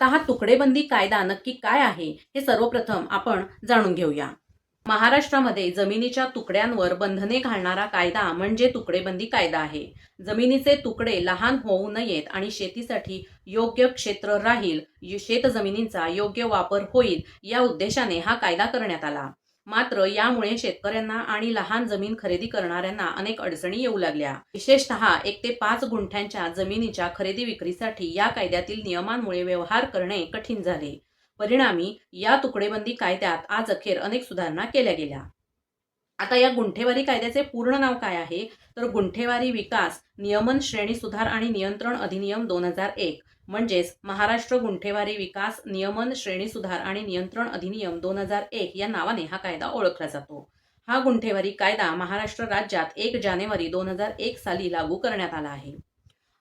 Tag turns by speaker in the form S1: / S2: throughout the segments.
S1: तर हा तुकडेबंदी कायदा नक्की काय आहे हे सर्वप्रथम आपण जाणून घेऊया. महाराष्ट्रामध्ये जमिनीच्या तुकड्यांवर बंधने घालणारा कायदा म्हणजे तुकडेबंदी कायदा आहे. जमिनीचे तुकडे लहान होऊ नयेत आणि शेतीसाठी योग्य क्षेत्र राहील शेतजमिनींचा योग्य वापर होईल या उद्देशाने हा कायदा करण्यात आला. मात्र यामुळे शेतकऱ्यांना आणि लहान जमीन खरेदी करणाऱ्यांना अनेक अडचणी येऊ लागल्या. विशेषतः एक ते पाच गुंठ्यांच्या जमिनीच्या खरेदी विक्रीसाठी या कायद्यातील नियमांमुळे व्यवहार करणे कठीण झाले. परिणामी या तुकडेबंदी कायद्यात आज अखेर अनेक सुधारणा केल्या गेल्या. आता या गुंठेवारी कायद्याचे पूर्ण नाव काय आहे? तर गुंठेवारी विकास नियमन श्रेणी सुधार आणि नियंत्रण अधिनियम दोन हजार एक. म्हणजेच महाराष्ट्र गुंठेवारी विकास नियमन श्रेणी सुधार आणि नियंत्रण अधिनियम दोन हजार एक या नावाने हा कायदा ओळखला जातो. हा गुंठेवारी कायदा महाराष्ट्र राज्यात एक जानेवारी दोन हजार एक साली लागू करण्यात आला आहे.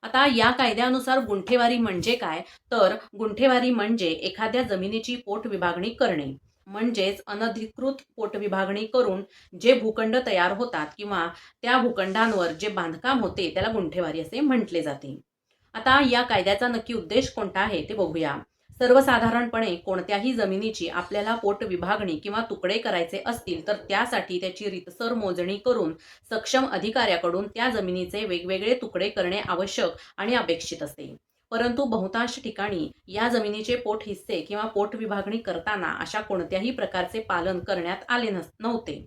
S1: आता या कायद्यानुसार गुंठेवारी म्हणजे काय? तर गुंठेवारी म्हणजे एखाद्या जमिनीची पोटविभागणी करणे. म्हणजेच अनधिकृत पोटविभागणी करून जे भूखंड तयार होतात किंवा त्या भूखंडांवर जे बांधकाम होते त्याला गुंठेवारी असे म्हटले जाते. आता या कायद्याचा नक्की उद्देश कोणता आहे ते बघूया. सर्वसाधारणपणे कोणत्याही जमिनीची आपल्याला पोट विभागणी किंवा तुकडे करायचे असतील तर त्यासाठी त्याची रीतसर मोजणी करून सक्षम अधिकाऱ्याकडून त्या जमिनीचे वेगवेगळे तुकडे करणे आवश्यक आणि अपेक्षित असते. परंतु बहुतांश ठिकाणी या जमिनीचे पोट हिस्से किंवा पोट विभागणी करताना अशा कोणत्याही प्रकारचे पालन करण्यात आले नस- नव्हते.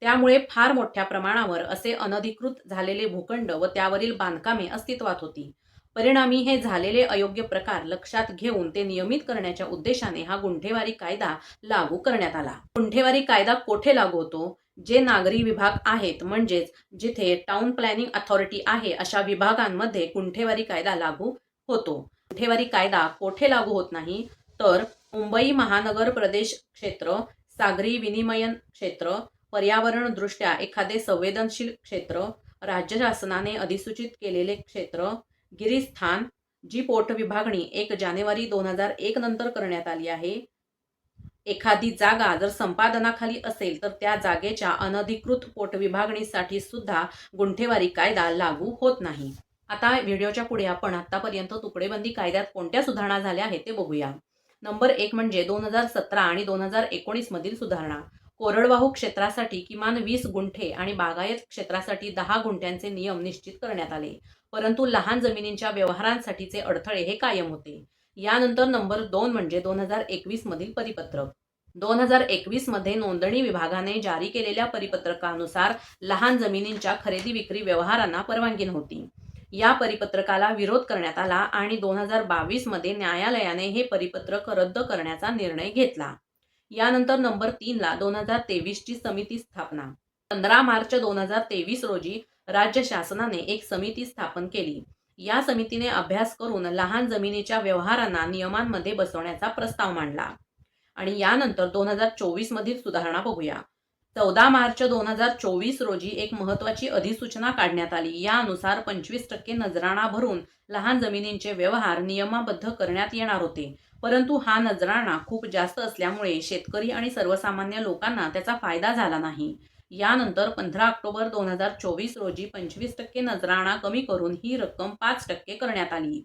S1: त्यामुळे फार मोठ्या प्रमाणावर असे अनधिकृत झालेले भूखंड व त्यावरील बांधकामे अस्तित्वात होती. परिणामी हे झालेले अयोग्य प्रकार लक्षात घेऊन ते नियमित करण्याच्या उद्देशाने हा गुंठेवारी कायदा लागू करण्यात आला. गुंठेवारी कायदा कोठे लागू होतो? जे नागरी विभाग आहेत म्हणजेच जिथे टाउन प्लॅनिंग अथॉरिटी आहे अशा विभागांमध्ये गुंठेवारी कायदा लागू होतो. गुंठेवारी कायदा कोठे लागू होत नाही? तर मुंबई महानगर प्रदेश क्षेत्र सागरी विनिमयन क्षेत्र पर्यावरणदृष्ट्या एखादे संवेदनशील क्षेत्र राज्य शासनाने अधिसूचित केलेले क्षेत्र गिरीस्थान जी पोटविभागणी एक जानेवारी दोन हजार एक नंतर करण्यात आली आहे. एखादी जागा जर संपादनाखाली असेल तर त्या जागेच्या अनधिकृत पोटविभागणीसाठी सुद्धा गुंठेवारी कायदा लागू होत नाही. आता व्हिडिओच्या पुढे आपण आतापर्यंत तुकडेबंदी कायद्यात कोणत्या सुधारणा झाल्या आहेत ते बघूया. नंबर एक म्हणजे दोन हजार सतरा आणि दोन हजार एकोणीस मधील सुधारणा. कोरडवाहू क्षेत्रासाठी किमान वीस गुंठे आणि बागायत क्षेत्रासाठी दहा गुंठ्यांचे नियम निश्चित करण्यात आले. परंतु लहान जमिनींच्या व्यवहारांसाठीचे अडथळे हे कायम होते. यानंतर नंबर दोन म्हणजे दोन हजार एकवीस मधील परिपत्रक. दोन हजार एकवीसमध्ये नोंदणी विभागाने जारी केलेल्या परिपत्रकानुसार लहान जमिनींच्या खरेदी विक्री व्यवहारांना परवानगी नव्हती. या परिपत्रकाला विरोध करण्यात आला आणि दोन हजार बावीसमध्ये न्यायालयाने हे परिपत्रक रद्द करण्याचा निर्णय घेतला. यानंतर नंबर तीनला दोन हजार तेवीसची समिती स्थापना. पंधरा मार्च दोन हजार तेवीस रोजी राज्य शासनाने एक समिती स्थापन केली. या समितीने अभ्यास करून लहान जमिनीच्या व्यवहारांना नियमांमध्ये बसवण्याचा प्रस्ताव मांडला. आणि यानंतर दोन हजार चोवीस मधील सुधारणा बघूया. चौदा मार्च दोन हजार चोवीस रोजी एक महत्वाची अधिसूचना काढण्यात आली. यानुसार पंचवीस टक्के नजराणा भरून लहान जमिनींचे व्यवहार नियमाबद्ध करण्यात येणार होते. परंतु हा नजराणा खूप जास्त असल्यामुळे शेतकरी आणि सर्वसामान्य लोकांना त्याचा फायदा झाला नाही. यानंतर पंधरा ऑक्टोबर दोन हजार चोवीस रोजी पंचवीस टक्के नजराणा कमी करून ही रक्कम पाच टक्के करण्यात आली.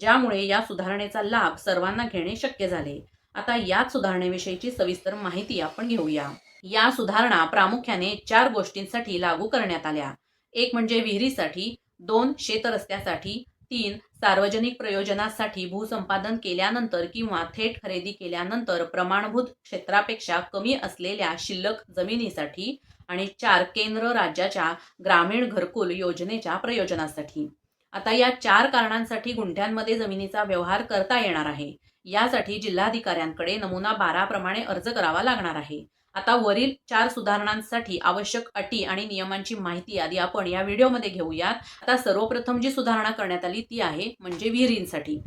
S1: ज्यामुळे या सुधारणेचा लाभ सर्वांना घेणे शक्य झाले. आता याच सुधारणेविषयीची सविस्तर माहिती आपण घेऊया. या सुधारणा प्रामुख्याने चार गोष्टींसाठी लागू करण्यात आल्या. एक म्हणजे विहिरीसाठी दोन शेतरस्त्यासाठी तीन सार्वजनिक प्रयोजनासाठी भूसंपादन केल्यानंतर किंवा थेट खरेदी केल्यानंतर प्रमाणभूत क्षेत्रापेक्षा कमी असलेल्या शिल्लक जमिनीसाठी आणि चार केंद्र राज्याच्या ग्रामीण घरकुल योजनेच्या प्रयोजनासाठी. आता या चार कारणांसाठी गुंठ्यांमध्ये जमिनीचा व्यवहार करता येणार आहे. यासाठी जिल्हाधिकाऱ्यांकडे नमुना बारा प्रमाणे अर्ज करावा लागणार आहे. आता वरील चार सुधारणांसाठी आवश्यक अटी आणि नियमांची माहिती आधी आपण या व्हिडिओमध्ये घेऊयात. आता सर्वप्रथम जी सुधारणा करण्यात आली ती आहे म्हणजे विहिरींसाठी.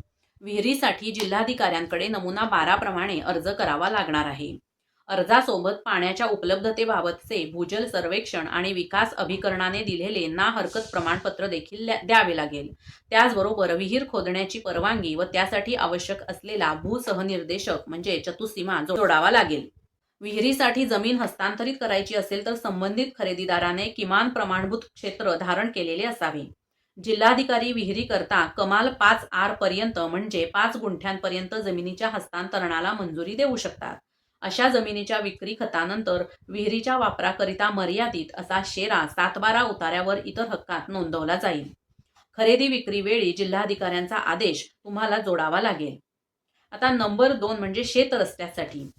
S1: विहिरीसाठी जिल्हाधिकाऱ्यांकडे नमुना बाराप्रमाणे अर्ज करावा लागणार आहे. अर्जासोबत पाण्याच्या उपलब्धतेबाबतचे भूजल सर्वेक्षण आणि विकास अभिकरणाने दिलेले ना हरकत प्रमाणपत्र देखील द्यावे लागेल. त्याचबरोबर विहीर खोदण्याची परवानगी व त्यासाठी आवश्यक असलेला भूसहनिर्देशक म्हणजे चतुसीमा जोडावा लागेल. विहिरीसाठी जमीन हस्तांतरित करायची असेल तर संबंधित खरेदीदाराने किमान प्रमाणभूत क्षेत्र धारण केलेले असावे. जिल्हाधिकारी विहिरीकरता कमाल पाच आर पर्यंत म्हणजे पाच गुंठ्यांपर्यंत जमिनीच्या हस्तांतरणाला मंजुरी देऊ शकतात. अशा जमिनीच्या विक्री खतानंतर विहिरीच्या वापराकरिता मर्यादित असा शेरा सातबारा उतार्यावर इतर हक्कात नोंदवला जाईल. खरेदी विक्री वेळी जिल्हाधिकाऱ्यांचा आदेश तुम्हाला जोडावा लागेल. आता नंबर दोन म्हणजे शेत रस्त्यासाठी.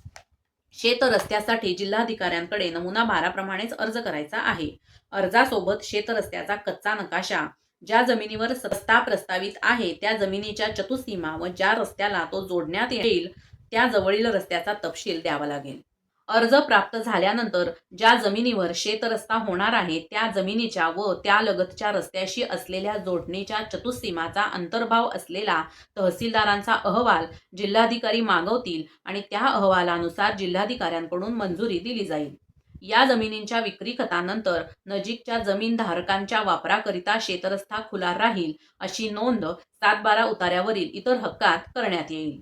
S1: शेत रस्त्यासाठी जिल्हाधिकाऱ्यांकडे नमुना बाराप्रमाणेच अर्ज करायचा आहे. अर्जासोबत शेत रस्त्याचा कच्चा नकाशा ज्या जमिनीवर रस्ता प्रस्तावित आहे त्या जमिनीच्या चतुसीमा व ज्या रस्त्याला तो जोडण्यात येईल त्या जवळील रस्त्याचा तपशील द्यावा लागेल. अर्ज प्राप्त झाल्यानंतर ज्या जमिनीवर शेतरस्ता होणार आहे त्या जमिनीच्या व त्या लगतच्या रस्त्याशी असलेल्या जोडणीच्या चतुस्सीमाचा अंतर्भाव असलेला तहसीलदारांचा अहवाल जिल्हाधिकारी मागवतील आणि त्या अहवालानुसार जिल्हाधिकाऱ्यांकडून मंजुरी दिली जाईल. या जमिनींच्या विक्री खतानंतर नजीकच्या जमीन धारकांच्या वापराकरिता शेतरस्ता खुला राहील अशी नोंद सात बारा उतार्यावरील इतर हक्कात करण्यात येईल.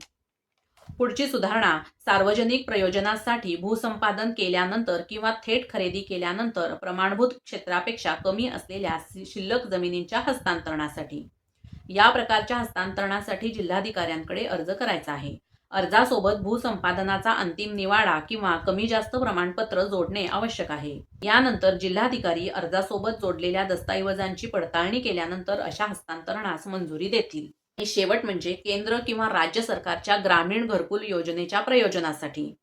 S1: पुढची सुधारणा सार्वजनिक प्रयोजनासाठी भूसंपादन केल्यानंतर किंवा थेट खरेदी केल्यानंतर प्रमाणभूत क्षेत्रापेक्षा कमी असलेल्या शिल्लक जमिनींच्या हस्तांतरणासाठी. या प्रकारच्या हस्तांतरणासाठी जिल्हाधिकाऱ्यांकडे अर्ज करायचा आहे. अर्जासोबत भूसंपादनाचा अंतिम निवाडा किंवा कमी जास्त प्रमाणपत्र जोडणे आवश्यक आहे. यानंतर जिल्हाधिकारी अर्जासोबत जोडलेल्या दस्तऐवजांची पडताळणी केल्यानंतर अशा हस्तांतरणास मंजुरी देतील. शेवट म्हणजे केंद्र किंवा राज्य सरकारच्या ग्रामीण घरकुल योजनेच्या प्रयोजनासाठी.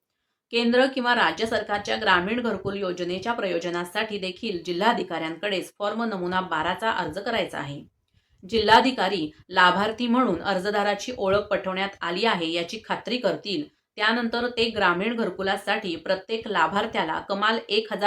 S1: केंद्र किंवा राज्य सरकारच्या ग्रामीण घरकुल योजनेच्या प्रयोजनासाठी देखील जिल्हाधिकाऱ्यांकडेच फॉर्म नमुना बाराचा अर्ज करायचा आहे. जिल्हाधिकारी लाभार्थी म्हणून अर्जदाराची ओळख पटवण्यात आली आहे याची खात्री करतील. त्यानंतर ते ग्रामीण घरकुलासाठी प्रत्येक लाभार्थ्याला कमाल एक हजार